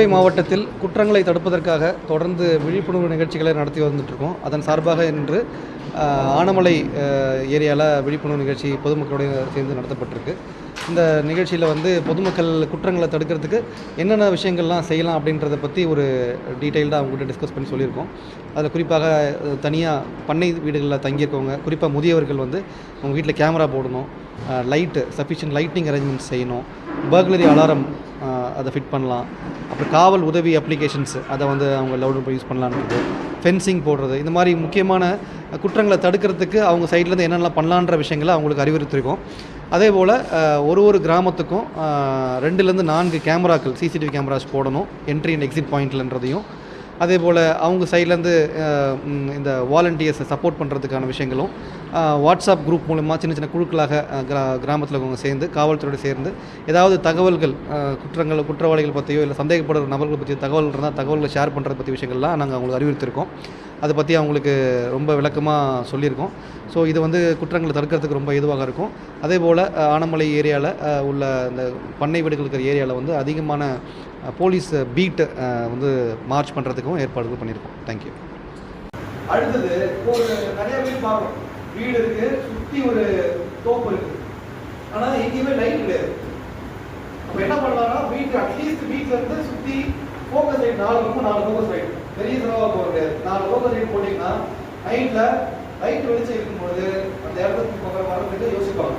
கோவை மாவட்டத்தில் குற்றங்களை தடுப்பதற்காக தொடர்ந்து விழிப்புணர்வு நிகழ்ச்சிகளை நடத்தி வந்துட்டுருக்கோம். அதன் சார்பாக இன்று ஆனமலை ஏரியாவில் விழிப்புணர்வு நிகழ்ச்சி பொதுமக்களோடு சேர்ந்து நடத்தப்பட்டிருக்கு. இந்த நிகழ்ச்சியில் வந்து பொதுமக்கள் குற்றங்களை தடுக்கிறதுக்கு என்னென்ன விஷயங்கள்லாம் செய்யலாம் அப்படின்றத பற்றி ஒரு டீட்டெயில்டாக அவங்ககிட்ட டிஸ்கஸ் பண்ணி சொல்லியிருக்கோம். அதில் குறிப்பாக தனியாக பண்ணை வீடுகளில் தங்கியிருக்கவங்க குறிப்பாக முதியவர்கள் வந்து அவங்க வீட்டில் கேமரா போடணும். லைட்டு சஃபிஷியன்ட் லைட்டிங் அரேஞ்ச்மெண்ட் செய்யணும். பர்க்லரி அலாரம் அதை ஃபிட் பண்ணலாம். அப்புறம் காவல் உதவி அப்ளிகேஷன்ஸ் அதை வந்து அவங்க லவுட் யூஸ் பண்ணலான்றது ஃபென்சிங் போடுறது இந்த மாதிரி முக்கியமான குற்றங்களை தடுக்கிறதுக்கு அவங்க சைட்லேருந்து என்னென்னலாம் பண்ணலான்ற விஷயங்களை அவங்களுக்கு அறிவுறுத்திருக்கோம். அதே போல் ஒரு ஒரு கிராமத்துக்கும் ரெண்டுலேருந்து நான்கு கேமராக்கள் சிசிடிவி கேமராஸ் போடணும் என்ட்ரி அண்ட் எக்ஸிட் பாயிண்ட்லன்றதையும் அதே போல் அவங்க சைட்லேருந்து இந்த வாலண்டியர்ஸை சப்போர்ட் பண்ணுறதுக்கான விஷயங்களும் வாட்ஸ்அப் குரூப் மூலமாக சின்ன சின்ன குழுக்களாக கிரா கிராமத்தில் இருக்கவங்க சேர்ந்து காவல்துறையோடு சேர்ந்து ஏதாவது தகவல்கள் குற்றங்கள் குற்றவாளிகள் பற்றியோ இல்லை சந்தேகப்படுற நபர்கள் பற்றியோ தகவல் இருந்தால் தகவல்களை ஷேர் பண்ணுறது பற்றி விஷயங்கள்லாம் நாங்கள் அவங்களுக்கு அறிவுறுத்திருக்கோம் அதை பற்றி அவங்களுக்கு ரொம்ப விளக்கமாக சொல்லியிருக்கோம். ஸோ இது வந்து குற்றங்களை தடுக்கிறதுக்கு ரொம்ப இதுவாக இருக்கும். அதே போல் ஆனமலை ஏரியாவில் உள்ள இந்த பண்ணை வீடுகள் இருக்கிற ஏரியாவில் வந்து அதிகமான போலீஸ் பீட் வந்து மார்ச் பண்ணுறதுக்கும் ஏற்பாடுகள் பண்ணியிருக்கோம். தேங்க்யூ அடுத்தது இப்போ ஒரு நிறைய வீடு பார்க்கணும். வீடு இருக்கு சுற்றி ஒரு தோப்பு இருக்கு. ஆனால் எங்கேயுமே லைட் கிடையாது. அப்போ என்ன பண்ணலாம்னா வீட்டு அட்லீஸ்ட் வீட்டில் இருந்து சுற்றி ஃபோக்கஸ் லைட் நாலு பக்கம் நாலு ஃபோக்கஸ் லைட் பெரிய செலவா போக முடியாது நாலு ஃபோக்கஸ் லைட் போட்டீங்கன்னா நைட்ல லைட் வெளிச்சம் இருக்கும்போது அந்த இடத்துக்கு பக்கம் வர்றதுக்கு யோசிப்பாங்க.